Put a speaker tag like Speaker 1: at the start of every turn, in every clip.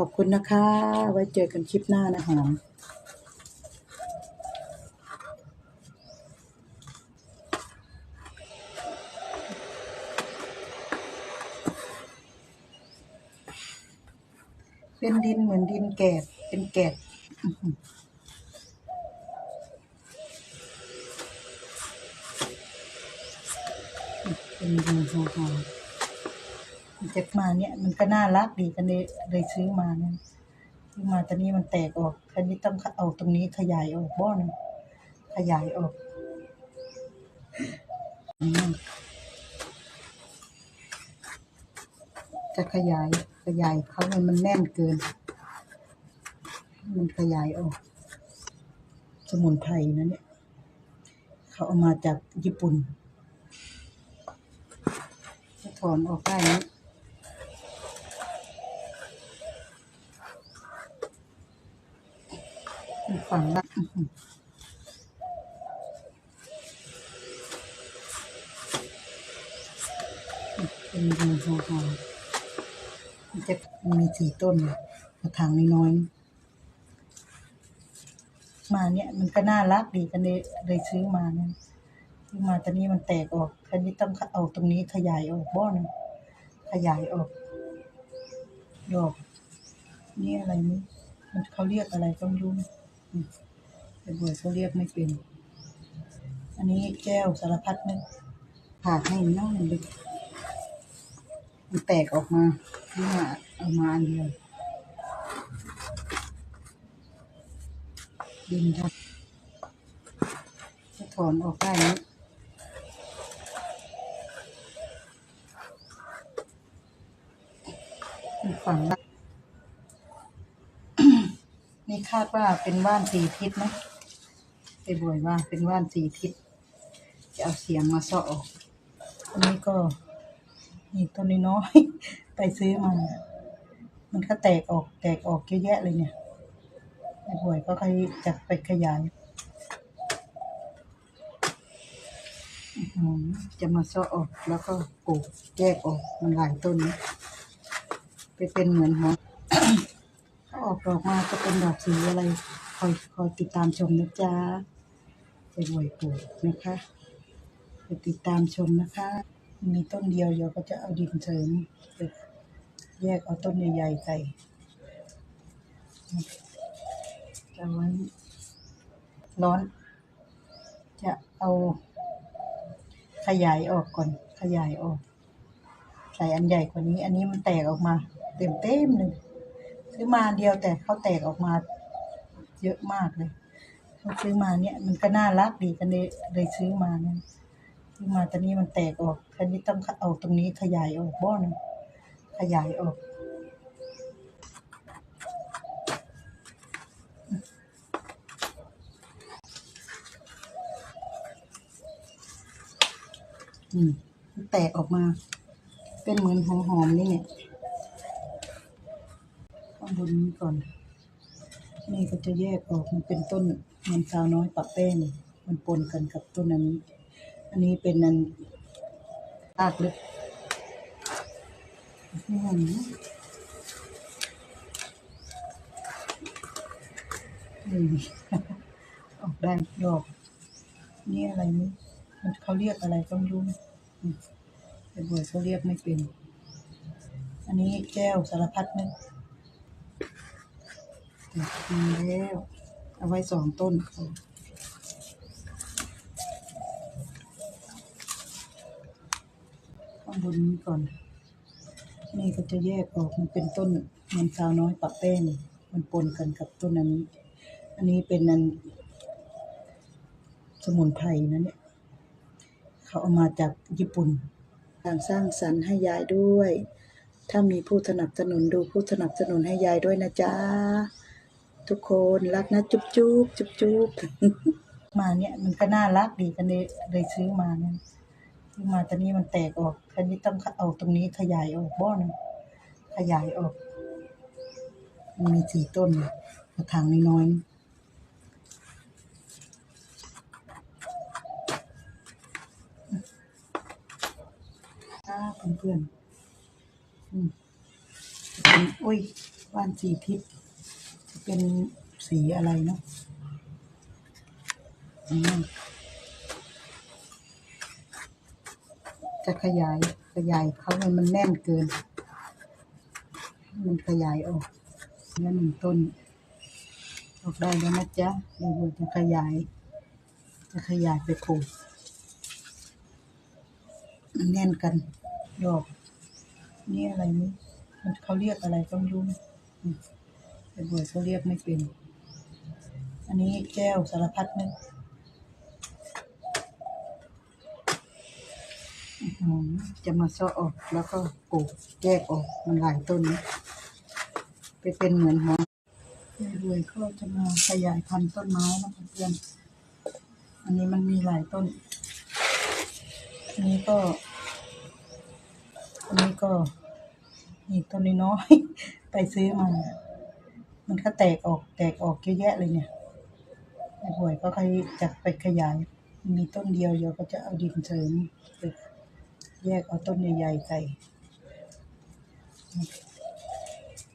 Speaker 1: ขอบคุณนะคะ ไว้เจอกันคลิปหน้านะหอมเป็นดินเหมือนดินแกบเป็นแกบอื้อหือเป็นดินหอม นจะมาเนี่ยมันก็น่ารักดีกันเลยเลยซื้อมาเนี่ยซื้อมาตอนนี้มันแตกออกคันนี้ต้องเอาตรงนี้ขยายออกบ้อนงขยายออกจะขยายขยายเขาให้มันแน่นเกิน มันขยายออก สมุนไพรนะเนี่ยเขาเอามาจากญี่ปุ่นถอนออกได้นะ มันฝังละอื้อหือเป็นรูหอหอมันจะมีสี่ต้นกระถางน้อยๆมาเนี่ยมันก็น่ารักดีกันเลยเลยซื้อมาเนี่ยซื้อมาตอนนี้มันแตกออกคันนี้ต้องเอาตรงนี้ขยายออกบ้อนงขยายออกดอกนี่อะไรนี่มันเขาเรียกอะไรต้องรู้ะอืมแต่บวยเขาเรียกไม่เป็น อันนี้แก้วสารพัดนึกผ่าให้น้องเลยมันแตกออกมาที่มาเอามาอันเดียวดินครับจะถอนออกได้นะฝังละ นี่คาดว่าเป็นว่านสี่ทิศนะไปบวยว่าเป็นว่านสี่ทิศ จะเอาเสียงมาเสาะออกอันนี้ก็นี่ต้นน้อยๆไปซื้อมามันก็แตกออกแตกออกเยอะแยะเลยเนี่ยไอ้บวยก็ใครจะไปขยายจะมาเซาะออกแล้วก็ปลูกแยกออกมันหลายต้นไปเป็นเหมือนหัว ออกดอกมาจะเป็นดอกสีอะไร คอยคอยติดตามชมนะจ๊ะจะรวยปลูกนะคะไปติดตามชมนะคะ มีต้นเดียวเดี๋ยวก็จะเอาดินเสริมแยกเอาต้นใหญ่ๆใส่จะไว้ร้อน จะเอาขยายออกก่อน ขยายออก ใส่อันใหญ่กว่านี้ อันนี้มันแตกออกมา เต็มเต็มเลย ซื้อมาเดียวแต่เขาแตกออกมา เยอะมากเลยเขาซื้อมาเนี่ยมันก็น่ารักดีกันเลยเลยซื้อมาเนี่ยซื้อมาตอนนี้มันแตกออกคันนี้ต้องเอาตรงนี้ขยายออกบ้อนขยายออกอืมแตกออกมา เป็นเหมือนหอมๆนี่เนี่ย ข้างบนนี้ก่อน นี่ก็จะแยกออกมันเป็นต้นมันสาวน้อยปะแป้ง มันปนกันกับต้นอันนี้อันนี้เป็นนันรากลึกอืมอืมออกได้ดอก นี่อะไรนี่มันเขาเรียกอะไรต้องรู้แต่บวยเขาเรียกไม่เป็น อันนี้แก้วสารพัดนึก มีแล้ว เอาไว้สองต้นข้างบนนี้ก่อน นี่ก็จะแยกออกมันเป็นต้นมันสาวน้อยปะแป้ง มันปนกันกับต้นอันนี้อันนี้เป็นนันสมุนไพรนะเนี่ย เขาเอามาจากญี่ปุ่นการสร้างสรรค์ให้ยายด้วย ถ้ามีผู้สนับสนุนดูผู้สนับสนุนให้ยายด้วยนะจ๊ะ ทุกคนรักนะจุ๊บจุ๊บจุ๊บจุ๊บมาเนี่ยมันก็น่ารักดีกันเลยเลยซื้อมาเนี่ยซื้อมาตอนนี้มันแตกออกคันนี้ต้องเอาตรงนี้ขยายออกบ้อนขยายออกมันมีสี่ต้นกระถางน้อยๆค่ะเพื่อนๆอืมอุ้ยว่านสี่ทิศ เป็นสีอะไรเนาะจะขยายขยายเขาให้มันแน่นเกิน มันขยายออกแล้วหนึ่งต้น ออกได้แล้วนะจ๊ะเดี๋ยวเราจะขยาย จะขยายไปปลูกมันแน่นกันดอก นี่อะไรนี่มันเขาเรียกอะไรก็ไม่รู้ แต่บวยเขาเรียกไม่เป็น อันนี้แก้วสารพัดนึกจะมาซาะออกแล้วก็ปลูกแยกออกมันหลายต้นนะไปเป็นเหมือนหัวแม่บวยก็จะมาขยายพันธุ์ต้นไม้นะเพื่อน อันนี้มันมีหลายต้น อันนี้ก็ อันนี้ก็นี่ต้นน้อยไปซื้อมา มันก็แตกออก แตกออกเยอะแยะเลยเนี่ยไอ้ห่วยก็ใครจะไปขยาย มีต้นเดียวเดี๋ยวก็จะเอาดินเสริมแยกเอาต้นใหญ่ๆใส่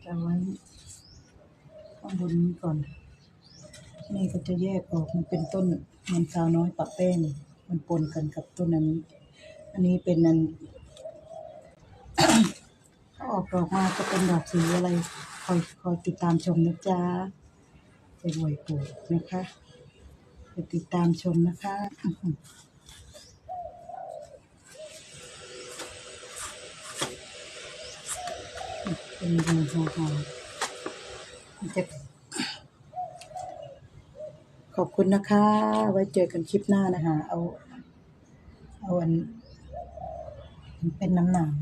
Speaker 1: จะไว้ข้างบนนี้ก่อน นี่ก็จะแยกออกมันเป็นต้นมันสาวน้อยปะแป้งมันปนกันกับต้นอันนี้อันนี้เป็นนันถ้าออกดอกมาจะเป็นดอกสีอะไร อยคอยติดตามชมนะจ๊ะจะรวยปลูกนะคะไปติดตามชมนะคะอื้อหือเป็นหอมจะขอบคุณนะคะ ไว้เจอกันคลิปหน้านะคะ เอา เอาอัน เป็นน้ำหนาม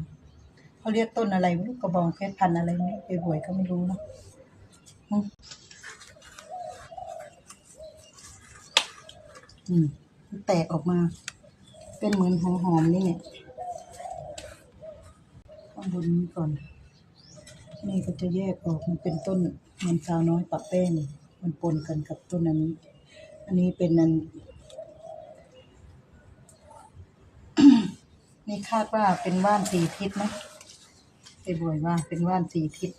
Speaker 1: เขาเรียกต้นอะไรไม่รู้กระบองเพชรพันอะไรไม่ไปหวยก็ไม่รู้เนะอืมอืมมันแตกออกมา เป็นเหมือนหอมๆนี่เนี่ยข้างบนนี้ก่อน นี่ก็จะแยกออกมันเป็นต้นมันสาวน้อยปะแป้งมันปนกันกับต้นอันนี้ อันนี้เป็นนันนี่คาดว่าเป็นว่านสีทิศไห มไปบวยว่าเป็นว่านสีทิศ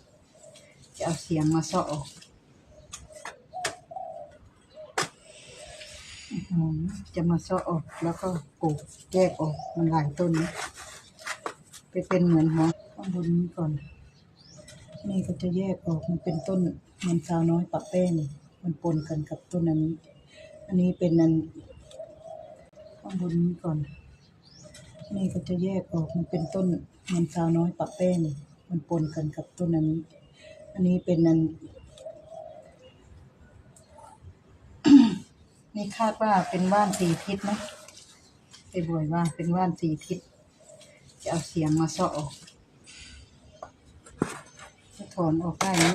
Speaker 1: จะเอาเสียงมาเซาะออกจะมาเซาะออกแล้วก็ปลูกแยกออกมันหลายต้นนะไปเป็นเหมือนหัวข้างบนนี้ก่อน นี่ก็จะแยกออกมันเป็นต้นมันสาวน้อยปะแป้งมันปนกันกับต้นอันนี้อันนี้เป็นนันข้างบนนี้ก่อน นี่ก็จะแยกออกมันเป็นต้น มันสาวน้อยปะแป้งมันปนกันกับต้นอันนี้อันนี้เป็นนันนี่คาดว่าเป็นว่านสีทิศไหมไปบวยว่าเป็นว่านสีทิศ จะเอาเสียงมาเซาะออกจะถอนออกได้นะ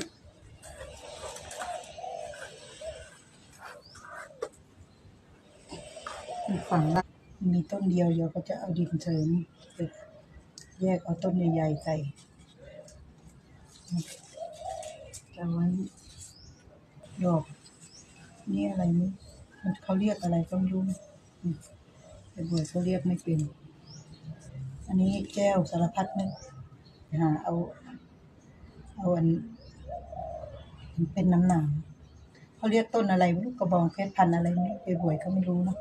Speaker 1: ฝั่งละมีต้นเดียวเดี๋ยวก็จะเอาดินเสริม แยกเอาต้นใหญ่ๆใส่จะไว้ดอกนี่อะไรนี่มันเขาเรียกอะไรก็ไม่รู้แต่บวยเขาเรียกไม่เป็น อันนี้แก้วสารพัดนึกหาเอา เอาอันเป็นน้ำหนามเขาเรียกต้นอะไรไม่รู้กระบองเพชรพันอะไรไม่ไปบวยก็ไม่รู้เนอะ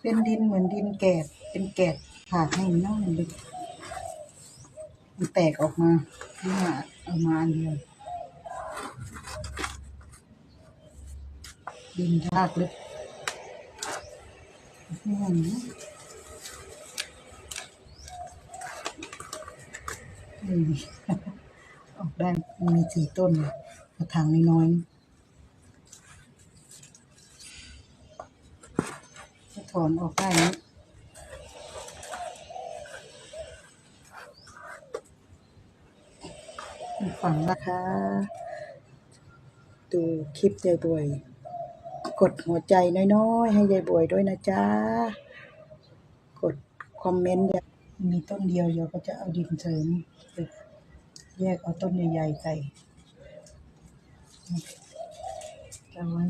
Speaker 1: เป็นดินเหมือนดินแกบเป็นแกบผ่าให้น่องเลยมันแตกออกมาที่มาเอามาอันเดียวดินรากลึกอืมอืมออกได้มีสี่ต้นกระถางน้อยๆจะ ถอนออกได้นะฝังนะคะ ดูคลิปยายบวย กดหัวใจน้อยๆ ให้ยายบวยด้วยนะจ๊ะ กดคอมเมนต์มีต้นเดียวเดี๋ยวก็จะเอาดินเสริมแยกเอาต้นใหญ่ๆใส่จะไว้